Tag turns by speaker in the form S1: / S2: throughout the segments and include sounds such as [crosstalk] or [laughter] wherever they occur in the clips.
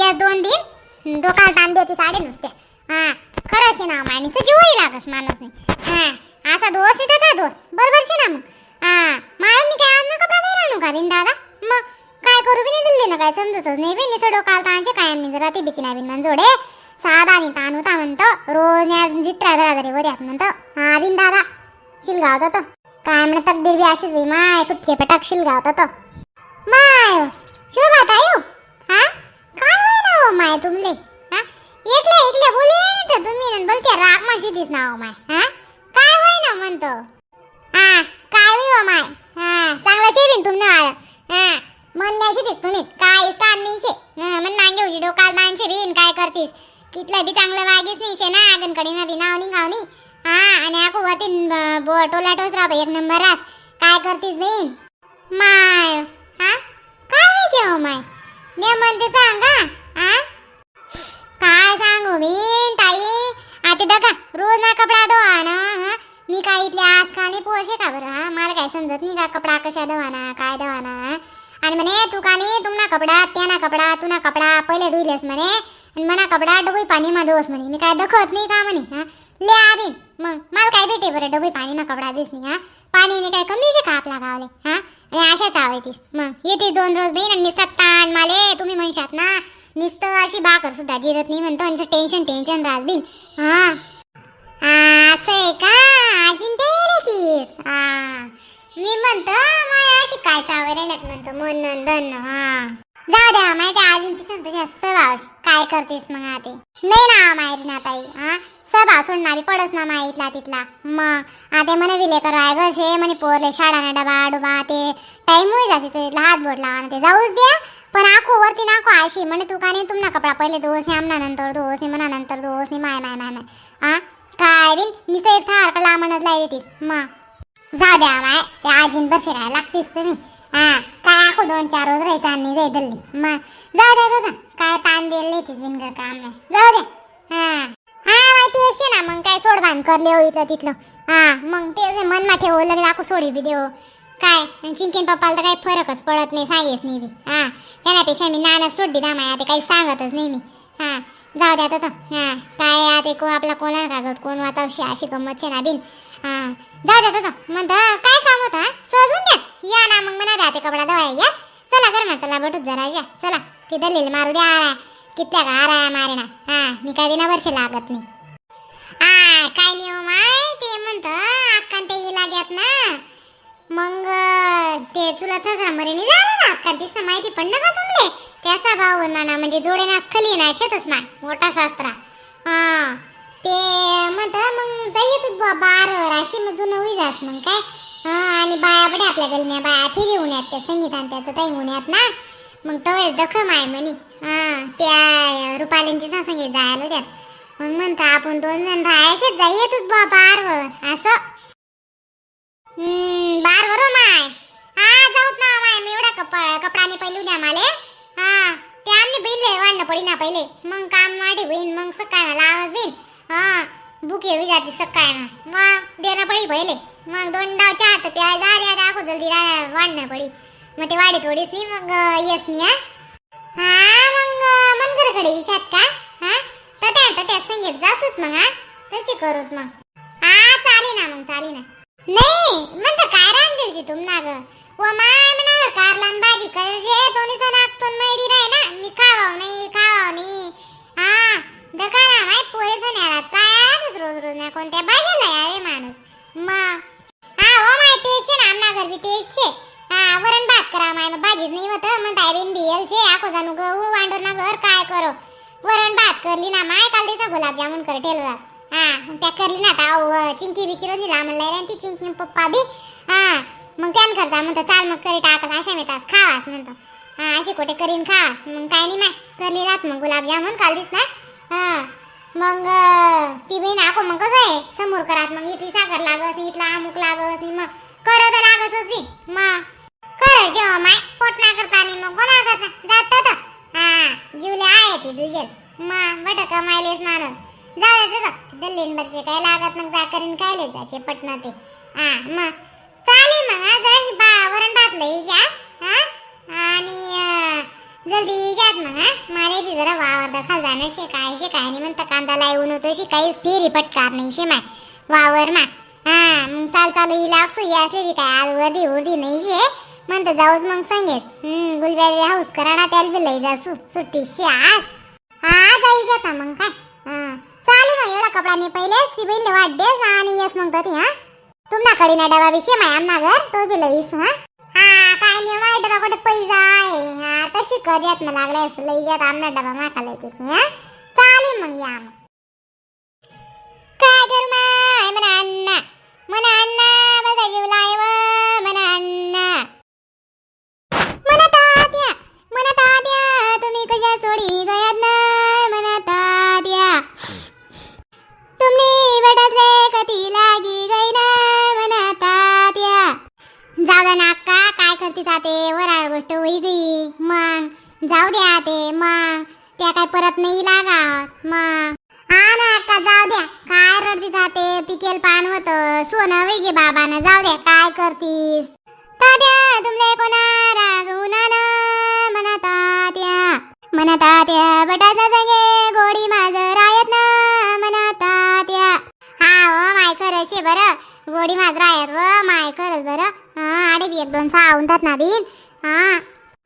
S1: या दोन दिन. डोकाला ताण देते साडे नुसत्या हा खरं शे ना मायनी जीवही लागस माणूस हा असा दोष आहे त्याचा दोष. बरोबर शे ना मग? हा माय मी काय अन्न कपडा नाही राहणू का बिन दादा? मग काय करू बी नाही दिले ना काय समजतच नाही बी निसं डोकाला ताणशे काय आम्ही जरा ते बिची नाही बिन जोडे साधा आणि ताण होता म्हणतो. रोज न्या जित्रा जरा वर यात म्हणतो. हा बिन दादा शिलगावता तो काय म्हणत तकदीर बी अशीच बी माय फुटके पटाक शिलगावता तो माय शोभात येऊ हा? काय म्हणा माय तुमले? हा? एकले एकले बोले तर तुम्ही बोलते राग माशी दिस ना माय हा? काय होय ना म्हणतो? हा काय होय माय? हा चांगला शेबीन तुमने आया. हा म्हणण्याशी दिस तुम्ही. काय स्थान नाही शे हा, मन नांगे उजी डोकाल दानशे बिन काय करतीस? कितलं बी चांगलं वागीच नाही शे ना? आगनकडे ना बिना नाव गावनी हा आणि आको वरती ब- बो राहतो एक नंबर रास. काय करतीस बिन माय हा? काय होय माय? मी म्हणते सांगा हा? काय सांगू मी ताई? आता बघा रोज ना कपडा धुवा ना मी काय इथले आज का नाही का बरं हा? मला काय समजत नाही का कपडा कशा धुवाना काय धुवाना आणि म्हणे तू का नाही तुमना कपडा त्याना कपडा तुना कपडा पहिले धुईलेस म्हणे. आणि मना कपडा डबई पाणी मा डोस म्हणे. मी काय दखत नाही का म्हणे हा? ले आबी मग मला काय भेटे बरं डबई पाणी मा कपडा दिस नाही हा? पाणीने काय कमी शे का आपला गावले हा? आणि अशाच आवडतीस. मग येते दोन रोज बहीण आणि निसतात ताण माले तुम्ही म्हणशात ना? नुसतं अशी बाकर सुद्धा जिरत नाही म्हणतो आणि टेन्शन टेन्शन राजबीन. हा? असं आहे का? अजून टेरेतीस हा. मी म्हणतो मला अशी काय चावरेण्यात म्हणतो मन नंदन हा. जाऊ द्या माहिती अजून तिथं तुझ्या स्वभाव काय करतेस मग आते नाही ना माहिती ना ताई हा स्वभाव ना पडस ना माहितला तिथला. मग आता म्हणे विले करवाय घरचे म्हणे पोरले शाळा ना डबा डुबा ते टाईम होई जाते ते हात बोट लावा ते जाऊच द्या पण आखो वरती नाखो आशी म्हणे तू का नाही तुमना कपडा पहिले दोस नाही आमना नंतर दोस नाही मना नंतर दोस नाही माय माय माय माय. हा काय बिन? निसं एक सारखं लांब लांबणच येतीस मा जा द्या माय ते आजीन बसे राहायला लागतीस तुम्ही. हा टाकू दोन चार रोज राहायचं आणि जाई दल्ली. मग जाऊ द्या दादा काय ताण द्यायला येतीस बिनगर काम नाही. जाऊ द्या. हा. हा माहिती असे ना. मग काय सोड बांध करले हो इथलं तिथलं. हा मग ते मन मा ठेवू लगेच आखो सोडी बी देऊ. काय? चिंकेन पप्पाला तर काही फरकच पडत नाही सांगेच नाही बी. हा. त्यापेक्षा मी नाना सोडली दामाय आता काही सांगतच नाही मी. हा. जाऊ द्या तर. हा. काय आता को आपला कोणा कागद कोण वाता अशी अशी गंमत छे ना बिन. हा. जाऊ द्या आता म्हणता काय काम होतं हा? सहजून द्या या ना मग म्हणा राहते कपडा दवाय या. चला कर ना चला बटूच जरा या. चला ती दलील मारू द्या आराय. कितल्या का आराय मारे हा मी काय दिना वर्ष लागत नाही. आ काय नियम हो आहे ते म्हणतं अक्कान ते लागत ना. मग ते चुलाचा मरेनी झालं ना अक्का तिचं माहिती पण नका तुमले त्याचा भाऊ ना म्हणजे जोडे ना खाली ना शेतच ना मोठा सासरा. हा ते म्हणत मग बार राशी मजून होई जात मग काय? हा आणि बाया बडे आपल्या गलन्या बाया फिरी उन्यात त्या संगीतान त्याचं काही उन्यात ना? मग तो दखम आहे म्हणे. हा त्या रुपालींची संगीत जायला त्यात मग म्हणता आपण दोन जण राहायचे जाईये तू बा बारवर असं. हम्म, बार माय. हा जाऊत ना माय मी एवढा कप कपडाने पहिले द्या माले. हा ते आम्ही पहिले वाढणं पडी ना पहिले. मग काम वाढे होईन मग सकाळ आवाज देईन. हा बुक येवी जाते सकाळ ना ना पडी पहिले. मग दोन डाव चहा तर प्याय जा रे दाखव जल्दी रा- वाढणं पडी. मग ते वाढे थोडीच नाही मग येस नाही हा? हा मग मनकरकडे इशात का? हा? तर त्या तर त्या संगीत जासूत मग हा? तशी करूत मग. हा चाली ना मग चाली ना. नाही म्हणतं काय रांधेलची तुम ना ग व माय म्हणा कारलान भाजी करशे दोन्ही सण आखतून मैडी राय ना? मी खावाव नाही खावाव नाही. हा दकाना माय पोरे सण्याला चायातच रोज रोज ना कोणत्या भाजीला मग हा हो माय तेशे ना आमना घर बी तेशे हा वरण भात करा माय मग भाजीच नाही होत मग तायबीन बियल छे आखो जाणू गहू वांडर ना घर काय करो? वरण भात करली ना माय काल दिसा गुलाबजामुन कर ठेलो जात हा मग त्या करली ना आता अहो, चिंकी बिकी दिला म्हणलं रे ती चिंकी पप्पा बी. हा मग त्यान करता म्हणतो चाल मग करी टाकत अशा मी तास खावास म्हणतो. हा अशी कुठे करीन खा मग काय नाही माय करली रात मग गुलाबजामुन काल दिस ना. हा. मग ती बहीण आको मग कसं आहे? समोर करात मग इथली साखर लागत नाही इथला अमुक लागत नाही मग करत लागतच नाही मग कर जेव्हा माय पोट ना करता नाही मग कोणा करता? जात तर. हा जीवले आहे ती जुजेल मग बट कमायलेच नान जाऊ दे जा दल्लीन वर्षी काय लागत मग जा करीन काय लय जायचे पटना ते. हा मग चालेल मग हा जरा बा वरण भातलं हिच्या हा? आणि जल्दी जात मग हा? मला बी जरा वावर दखल जाणं शे काय शे काय नाही म्हणतं कांदा लावून होतो शे काहीच फेरी पटकार नाही शे माय. वावर मा. हा मग चाल चालू ही लागसू ही असली बी काय आज वधी उर्दी नाही शे. म्हणतो जाऊच मग सांगेल. हम्म गुलबेरी हाऊस करा ना त्याला बी लई जा सुट्टी शे आज. हा जाई जाता मग काय? हा. चालेल मग एवढा कपडा मी पहिले ती पहिले वाट देस आणि येस मग तरी हा. तुमच्याकडे ना डबा विषय माय आमना घर तो बी लईस हा. हा काय नाही माय डबा कुठे पैसा आहे? हा तशी कर यात ना लागले. असं लई यात आमना डबा माका लई हा? चालेल मग या मग. काय करू माय म्हणा अण्णा. म्हणा अण्णा बघा जीव लायव म्हणा अण्णा. मग हा ना अक्का जाऊ द्या. काय रडती जाते? पिकेल पान होत. सोनं वेगे बाबानं. जाऊ द्या काय करतीस? तात्या तुमले कोणा राग ना? म्हणा तात्या. म्हणा तात्या बटाचा संगे गोडी माझ रायत ना? म्हणा तात्या. हा ओ माय खरंच आहे बरं. गोडी माझ रायत व माय खरंच बरं. हा आडे बी एक दोन सहा उंटात ना बीन. हा.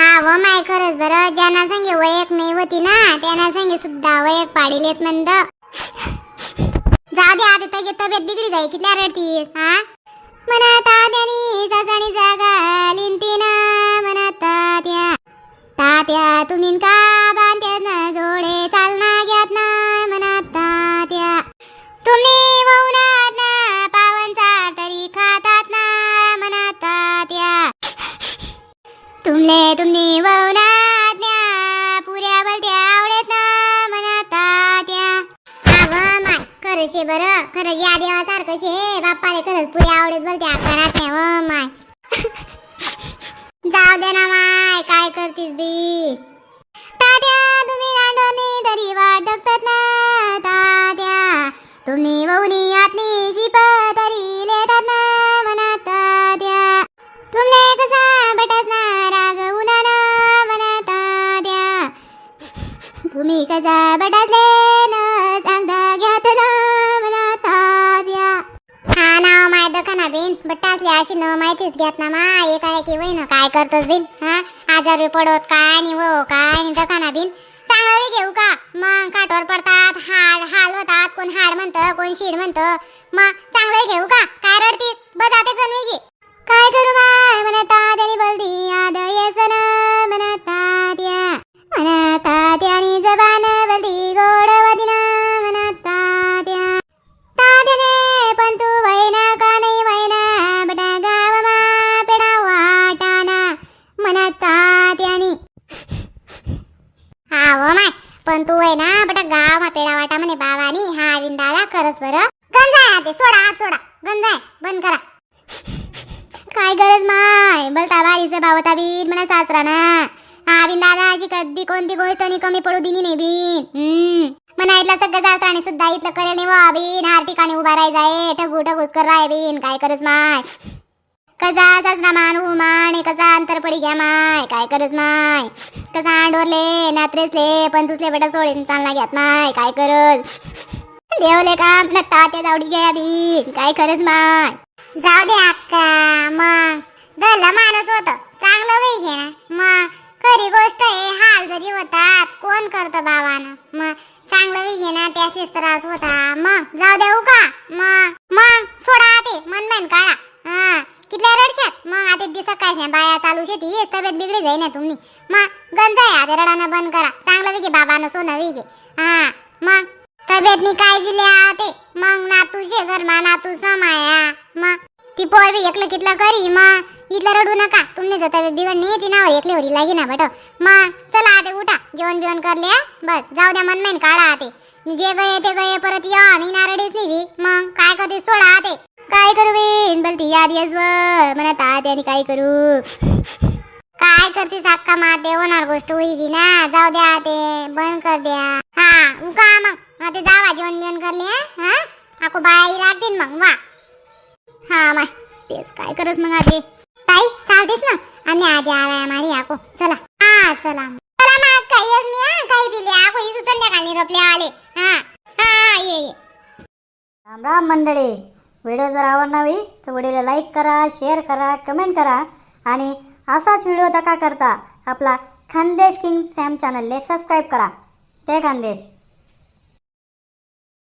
S1: हा व माय खरंच बरं. ज्यांना संगे वयक नाही होती ना त्यांना संगे सुद्धा वयक पाडिलेत मंद जाऊ दे आता तगे तब्येत बिगडी जाई कितल्या रडती हा? मनाता त्यानी सजणी जागा लिंती ना म्हणा तात्या तात्या तुम्ही का खरंच आहे बरं? खरंच या देवासारखं शे. बाप्पाले खरंच पुऱ्या आवडत बोलते. अक्कानाच व माय. [laughs] जाऊ दे ना माय. काय करतीस बी? अशी न माहितीच घेत ना मा. एका एकी वय ना काय करतोस बिन? हा? आजारी पडत काय आणि वो काय आणि दखाना बिन? चांगलं घेऊ का? मग काठवर पडतात हाड हाल होतात. कोण हाड म्हणतं कोण शीड म्हणतं. मग चांगलं घेऊ का? काय रडतीस? बजाते कन घे काय करू माय म्हणा तात्यानी बलदी आद येसन म्हणा तात्या म्हणा तात्यानी जबान गंजाय ना ते सोडा हात सोडा. गंजाय बंद करा. काय गरज माय? बलता बारीचं भावता बीन म्हणा सासरा ना हा बिन दादा अशी कधी कोणती गोष्ट आणि कमी पडू दिनी नाही बिन. हम्म. म्हणा इथला सगळं सासराने सुद्धा इथलं करेल नाही वा बिन. हार ठिकाणी उभा राहायचा आहे. ठगू ठगूच कर राय बिन. काय करस माय? कसा सासरा मान मान कसा अंतर पडी घ्या माय? काय करस माय? कसा अंडोरले नात्रेसले पण तुसले बेटा सोडीन चालना घ्यात माय? काय करस देवले काम नत्ता तात्या जावडी घ्या बी काय खरंच माय. जाऊ दे अक्का. मग. गल्ला माणूस होत. चांगलं वय घे. ना मग. खरी गोष्ट आहे हाल जरी होतात कोण करतं बाबानं? मग. चांगलं वय घे ना त्या त्रास होता. मग. जाऊ देऊ का मग. मग. सोडा ते मन मन काढा. हा. कितल्या रडशात? मग. आता दिसत काय नाही बाया चालू शेती हेच तब्येत बिगडी जाई ना तुम्ही. मग. गंज आहे आता रडानं बंद करा. चांगलं वेगे बाबानं सोनं वेगे हा. मग. तब्येतनी काळजी लिहा ते मग नातू शेगर मा नातू समाया मग ती पोर बी एकलं कितलं करी मग इथलं रडू नका. तुम्ही जर तब्येत बिघडणी ती नावर एकली होरी लागी ना बट. मग चला आते उठा जेवण बिवण करले बस. जाऊ द्या मन काढा आते. जे गये ते गये परत या आणि नारडीच निवी मग काय करते सोडा आते. काय करू बेन बोलती याद येस म्हणत आते आणि काय करू? काय करते साक्का माते होणार गोष्ट होईल ना. जाऊ द्या ते बंद कर द्या. हा उका मग. आता जावा जेवण बिवण करले हा आको बाई लागतील मग वा हा माय तेच काय करस मग आजी ताई चालतेस ना आम्ही आजी आलाय मारी आको चला हा चला चला ना काही मी हा काही दिले आको इथं संध्याकाळी रपले आले हा हा ये ये
S2: राम राम मंडळी व्हिडिओ जर आवडणावी तर व्हिडिओला लाईक करा शेअर करा कमेंट करा आणि असाच व्हिडिओ दका करता आपला खानदेश किंग सॅम चॅनलले सबस्क्राईब करा जय खानदेश